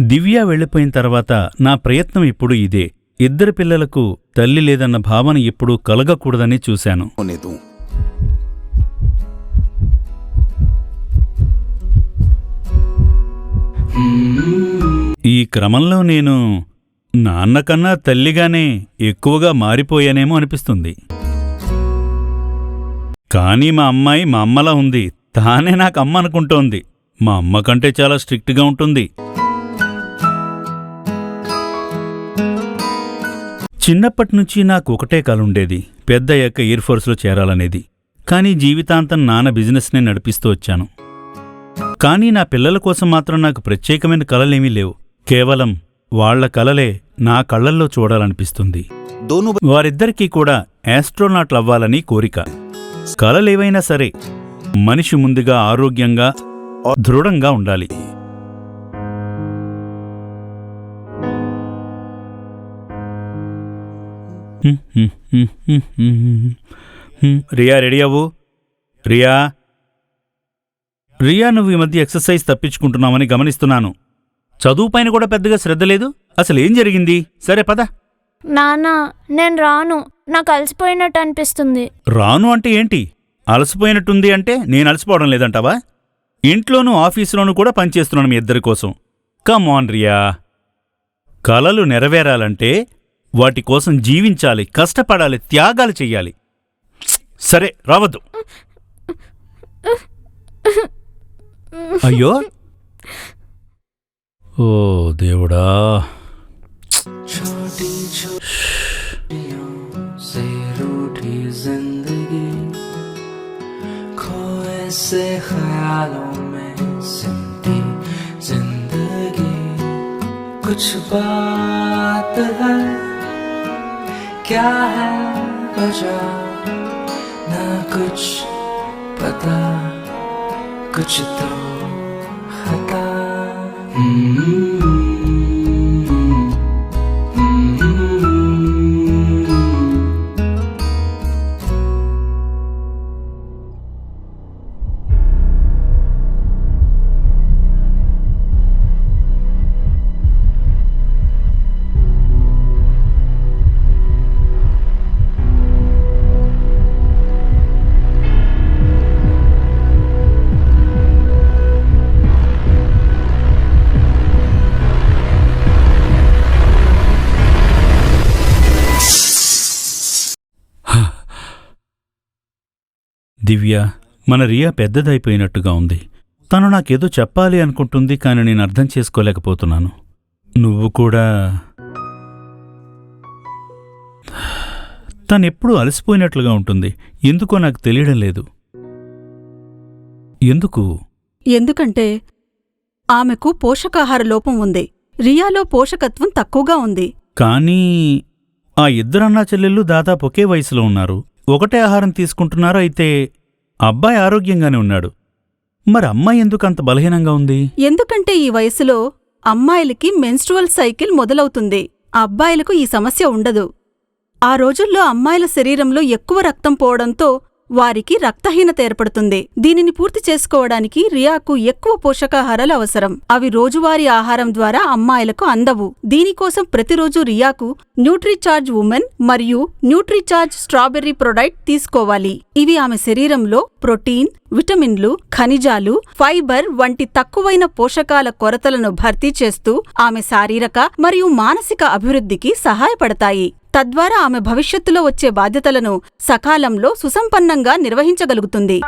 దివ్యా వెళ్ళిపోయిన తర్వాత నా ప్రయత్నం ఇప్పుడు ఇదే. ఇద్దరు పిల్లలకు తల్లి లేదన్న భావన ఎప్పుడూ కలగకూడదని చూశాను. ఈ క్రమంలో నేను నాన్నకన్నా తల్లిగానే ఎక్కువగా మారిపోయానేమో అనిపిస్తుంది. కానీ మా అమ్మాయి మా అమ్మలా ఉంది. తానే నాకు అమ్మ అనుకుంటోంది. మా అమ్మ కంటే చాలా స్ట్రిక్ట్గా ఉంటుంది. చిన్నప్పటి నుంచి నాకు ఒకటే కల ఉండేది పెద్దయ్యాక ఎయిర్ ఫోర్స్లో చేరాలనేది. కానీ జీవితాంతం నాన్న బిజినెస్నే నడిపిస్తూ వచ్చాను. కానీ నా పిల్లల కోసం మాత్రం నాకు ప్రత్యేకమైన కలలేమీ లేవు. కేవలం వాళ్ళ కలలే నా కళ్ళల్లో చూడాలనిపిస్తుంది. వారిద్దరికీ కూడా యాస్ట్రోనాట్లు అవ్వాలని కోరిక. కలలేవైనా సరే మనిషి ముందుగా ఆరోగ్యంగా దృఢంగా ఉండాలి. రియా రెడీ అవ్వు? రియా? రియా నువ్వు ఈ మధ్య ఎక్సర్సైజ్ తప్పించుకుంటున్నావని గమనిస్తున్నాను. చదువుపైన కూడా పెద్దగా శ్రద్ధ లేదు. అసలు ఏం జరిగింది? సరే పద. నాన్న నేను రాను. నాకు అలసిపోయినట్టు అనిపిస్తుంది. రాను అంటే ఏంటి? అలసిపోయినట్టుంది అంటే నేను అలసిపోవడం లేదంటావా? ఇంట్లోనూ ఆఫీసులోనూ కూడా పనిచేస్తున్నాను మీ ఇద్దరి కోసం. Come on Riya. కలలు నెరవేరాలంటే వాటి కోసం జీవించాలి కష్టపడాలి త్యాగాలు చెయ్యాలి సరే రావద్దు అయ్యో ఓ దేవుడా छोटी छोटियों से रूठी जिंदगी खोए से ख्यालों में सिमटी जिंदगी कुछ बात है 가한 거죠. 나 끝이 바다. 끝이 또 하다. 음. దివ్య మన రియా పెద్దదైపోయినట్టుగా ఉంది. తను నాకేదో చెప్పాలి అనుకుంటుంది కానీ నేను అర్థం చేసుకోలేకపోతున్నాను. నువ్వు కూడా తనెప్పుడూ అలసిపోయినట్లుగా ఉంటుంది. ఎందుకో నాకు తెలియడం లేదు. ఎందుకు? ఎందుకంటే ఆమెకు పోషకాహార లోపం ఉంది. రియాలో పోషకత్వం తక్కువగా ఉంది. కానీ ఆ ఇద్దరన్నా చెల్లెళ్ళు దాదాపు ఒకే వయసులో ఉన్నారు. ఒకటే ఆహారం తీసుకుంటున్నారు? అయితే అబ్బాయి ఆరోగ్యంగానే ఉన్నాడు. మరి అమ్మాయి ఎందుకు అంత బలహీనంగా ఉంది? ఎందుకంటే ఈ వయసులో అమ్మాయిలకి మెన్స్ట్రువల్ సైకిల్ మొదలవుతుంది. అబ్బాయిలకు ఈ సమస్య ఉండదు. ఆ రోజుల్లో అమ్మాయిల శరీరంలో ఎక్కువ రక్తం పోవడంతో వారికి రక్తహీనత ఏర్పడుతుంది. దీనిని పూర్తి చేసుకోవడానికి రియాకు ఎక్కువ పోషకాహారాలు అవసరం. అవి రోజువారీ ఆహారం ద్వారా అమ్మాయిలకు అందవు. దీనికోసం ప్రతిరోజు రియాకు న్యూట్రీచార్జ్ ఉమెన్ మరియు న్యూట్రీచార్జ్ స్ట్రాబెర్రీ ప్రొడక్ట్ తీసుకోవాలి. ఇవి ఆమె శరీరంలో ప్రోటీన్ విటమిన్లు ఖనిజాలు ఫైబర్ వంటి తక్కువైన పోషకాల కొరతలను భర్తీ చేస్తూ ఆమె శారీరక మరియు మానసిక అభివృద్ధికి సహాయపడతాయి. తద్వారా ఆమె భవిష్యత్తులో వచ్చే బాధ్యతలను సకాలంలో సుసంపన్నంగా నిర్వహించగలుగుతుంది.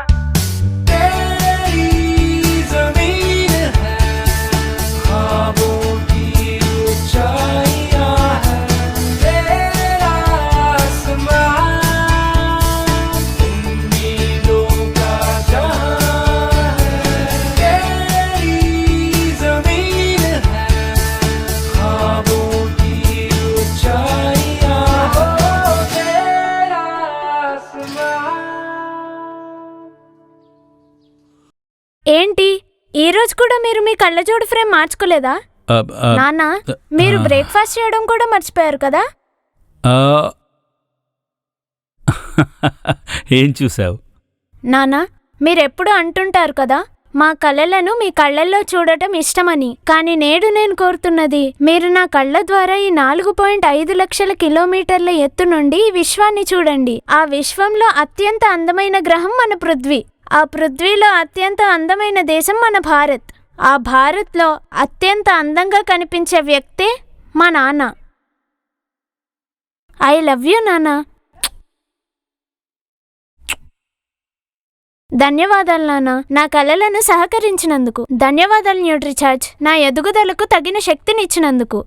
ఏంటి? ఈ రోజు కూడా మీరు మీ కళ్ళజోడు ఫ్రేమ్ మార్చుకోలేదా? నాన్న మీరు. బ్రేక్ఫాస్ట్ చేయడం కూడా మర్చిపోయారు కదా. ఏం చూసావు? నాన్న మీరెప్పుడు అంటుంటారు కదా మా కళలను మీ కళ్ళల్లో చూడటం ఇష్టమని. కానీ నేడు నేను కోరుతున్నది మీరు నా కళ్ళ ద్వారా ఈ నాలుగు పాయింట్ ఐదు లక్షల కిలోమీటర్ల ఎత్తు నుండి ఈ విశ్వాన్ని చూడండి. ఆ విశ్వంలో అత్యంత అందమైన గ్రహం మన పృథ్వీ. ఆ పృథ్వీలో అత్యంత అందమైన దేశం మన భారత్. ఆ భారత్లో అత్యంత అందంగా కనిపించే వ్యక్తే మా నాన్న. ఐ లవ్ యూ నాన్న. ధన్యవాదాలు నాన్న. నా కలలను సహకరించినందుకు. ధన్యవాదాలు న్యూట్రిచార్జ్. నా ఎదుగుదలకు తగిన శక్తినిచ్చినందుకు.